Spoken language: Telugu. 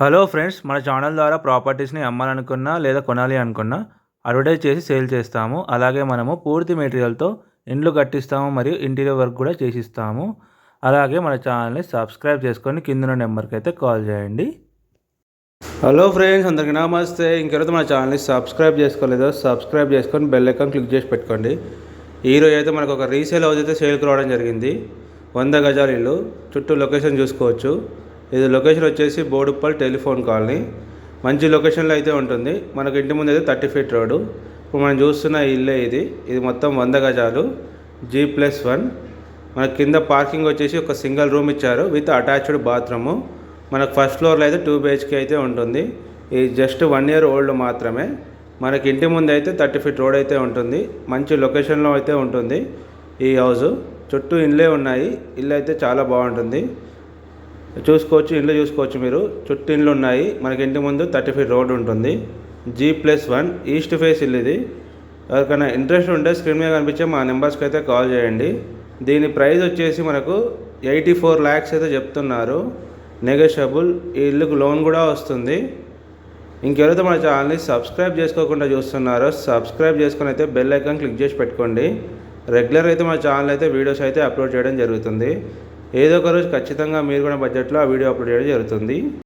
హలో ఫ్రెండ్స్ మన ఛానల్ ద్వారా ప్రాపర్టీస్ని అమ్మాలనుకున్నా లేదా కొనాలి అనుకున్నా అడ్వర్టైజ్ చేసి సేల్ చేస్తాము. అలాగే మనము పూర్తి మెటీరియల్తో ఇండ్లు కట్టిస్తాము మరియు ఇంటీరియర్ వర్క్ కూడా చేసిస్తాము. అలాగే మన ఛానల్ని సబ్స్క్రైబ్ చేసుకొని కింద నెంబర్కి అయితే కాల్ చేయండి. హలో ఫ్రెండ్స్ అందరికీ నమస్తే. ఇంకెవరైతే మన ఛానల్ని సబ్స్క్రైబ్ చేసుకోలేదో సబ్స్క్రైబ్ చేసుకొని బెల్ ఐకాన్ క్లిక్ చేసి పెట్టుకోండి. ఈరోజు అయితే మనకు ఒక రీసేల్ హౌస్ అయితే సేల్కి రావడం జరిగింది. వంద గజాల ఇల్లు చుట్టూ లొకేషన్ చూసుకోవచ్చు. ఇది లొకేషన్ వచ్చేసి బోడుప్పల్ టెలిఫోన్ కాలనీ. మంచి లొకేషన్లో అయితే ఉంటుంది. మనకు ఇంటి ముందు అయితే థర్టీ ఫీట్ రోడ్డు ఇప్పుడు మనం చూస్తున్న ఇల్లే ఇది. ఇది మొత్తం వంద గజాలు. జీ ప్లస్ వన్ మన కింద పార్కింగ్ వచ్చేసి ఒక సింగిల్ రూమ్ ఇచ్చారు విత్ అటాచ్డ్ బాత్రూము మనకు ఫస్ట్ ఫ్లోర్లో అయితే టూ బిహెచ్కే అయితే ఉంటుంది. ఇది జస్ట్ వన్ ఇయర్ ఓల్డ్ మాత్రమే. మనకి ఇంటి ముందు అయితే థర్టీ ఫీట్ రోడ్ అయితే ఉంటుంది. మంచి లొకేషన్లో అయితే ఉంటుంది ఈ హౌస్ చుట్టూ ఇండ్లే ఉన్నాయి. ఇల్లు అయితే చాలా బాగుంటుంది. చూసుకోవచ్చు ఇండ్లు చూసుకోవచ్చు మీరు. చుట్టూ ఇండ్లు ఉన్నాయి. మనకి ఇంటి ముందు థర్టీ ఫీట్ రోడ్ ఉంటుంది. G plus one east face ఇల్లు ఇది. ఎవరికైనా ఇంట్రెస్ట్ ఉంటే స్క్రీన్ మీద కనిపించే మా నెంబర్స్కి అయితే కాల్ చేయండి. దీని ప్రైస్ వచ్చేసి మనకు ఎయిటీ ఫోర్ ల్యాక్స్ అయితే చెప్తున్నారు. నెగోషియబుల్ ఈ ఇల్లుకు లోన్ కూడా వస్తుంది. ఇంకెవరైతే మన ఛానల్ని సబ్స్క్రైబ్ చేసుకోకుండా చూస్తున్నారో సబ్స్క్రైబ్ చేసుకొని అయితే బెల్ ఐకాన్ క్లిక్ చేసి పెట్టుకోండి. రెగ్యులర్ అయితే మన ఛానల్ అయితే వీడియోస్ అయితే అప్లోడ్ చేయడం జరుగుతుంది. ఏదో ఒక రోజు ఖచ్చితంగా మీరు కూడా బడ్జెట్లో ఆ వీడియో అప్లోడ్ చేయడం జరుగుతుంది.